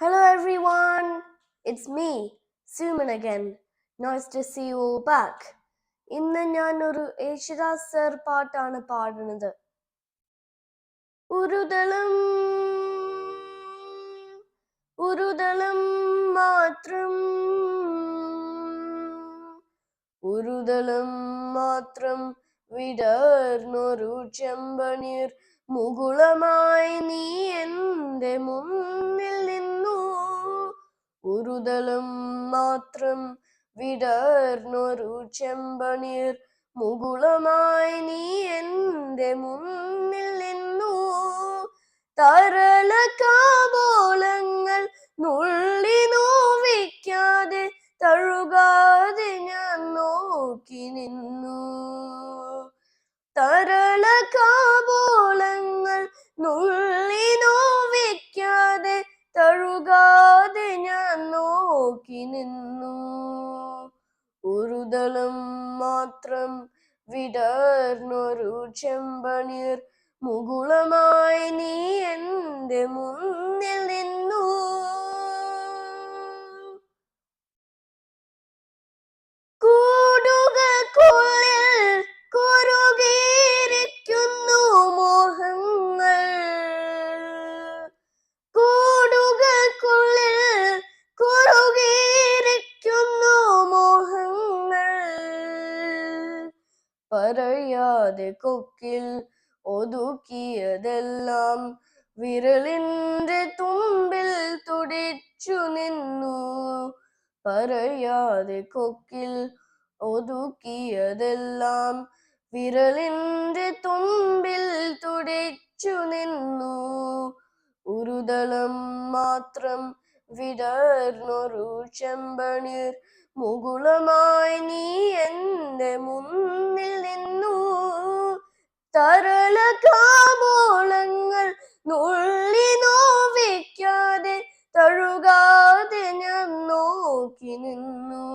Hello everyone, it's me, Suman again. Nice to see you all back. ഇന്ന് ഞാൻ ഒരു Yesudas sir പാട്ടാണ് പാടുന്നത് ഉരുതളം ഉരുതളം മാത്രം ഉരുതളം മാത്രം വിടർന്നൊരു ചെമ്പനീർ മുകുളമായി നീ എന്റെ നിന്നു ഉരുതളം മാത്രം വിടർന്നൊരു ചെമ്പനീർ മുകുളമായി നീ എന്റെ മുന്നിൽ നിന്നു. തരള കാബോളങ്ങൾ നുള്ളി നോവിക്കാതെ തഴുകാതെ ഞാൻ നോക്കി നിന്നു. തരള കാബോളങ്ങൾ ഉരുതളം മാത്രം വിടർന്നൊരു ചെമ്പനീർ. മുകുളമായി നീ എന്റെ മുന്നിൽ പറയാതെ കൊക്കിൽ ഒതുക്കിയതെല്ലാം വിരളിന്റെ തുമ്പിൽ തുടിച്ചു നിന്നു. പറയാതെ കൊക്കിൽ ഒതുക്കിയതെല്ലാം വിരളിന്റെ തുമ്പിൽ തുടിച്ചു നിന്നു. ഉരുതളം മാത്രം വിടർന്നൊരു ചെമ്പനീർ മുകുളമായി നീ എന്റെ മുന്നിൽ നിന്നു. തരള കാമോളങ്ങൾ നുള്ളി നോവിക്കാതെ തഴുകാതെ ഞാൻ നോക്കി നിന്നു.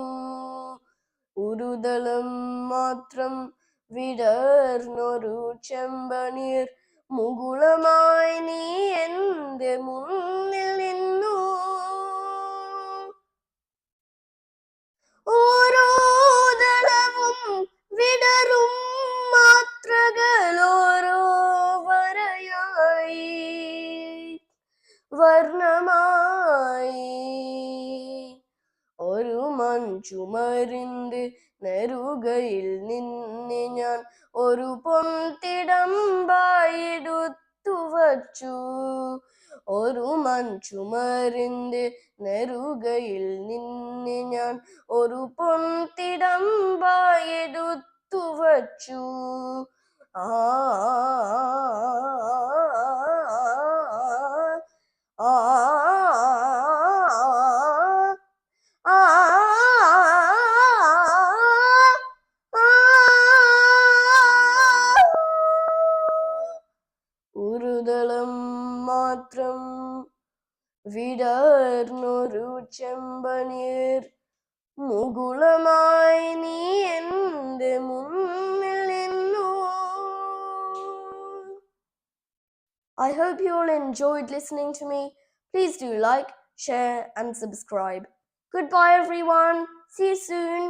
ഉരുതളം മാത്രം വിടർന്നൊരു ചെമ്പനീർ മുകുളമായി നീ എന്റെ മുന്നിൽ നിന്നു. മൺചുമരിന്റെ നരുകയിൽ നിന്നെ ഞാൻ ഒരു പൊൻതിടമ്പായെടുത്തു വച്ചു ഒരു മൺചുമരിന്റെ നരുകയിൽ നിന്നെ ഞാൻ ഒരു പൊൻതിടമ്പായെടുത്തു വച്ചു ആ ആ ആ വിടർന്നൊരു ചെമ്പനീർ മുകുളമായി നീ എൻ്റെ മുന്നിൽ നിന്നു I hope you all enjoyed listening to me. Please do like, share, and subscribe. Goodbye, everyone. See you soon.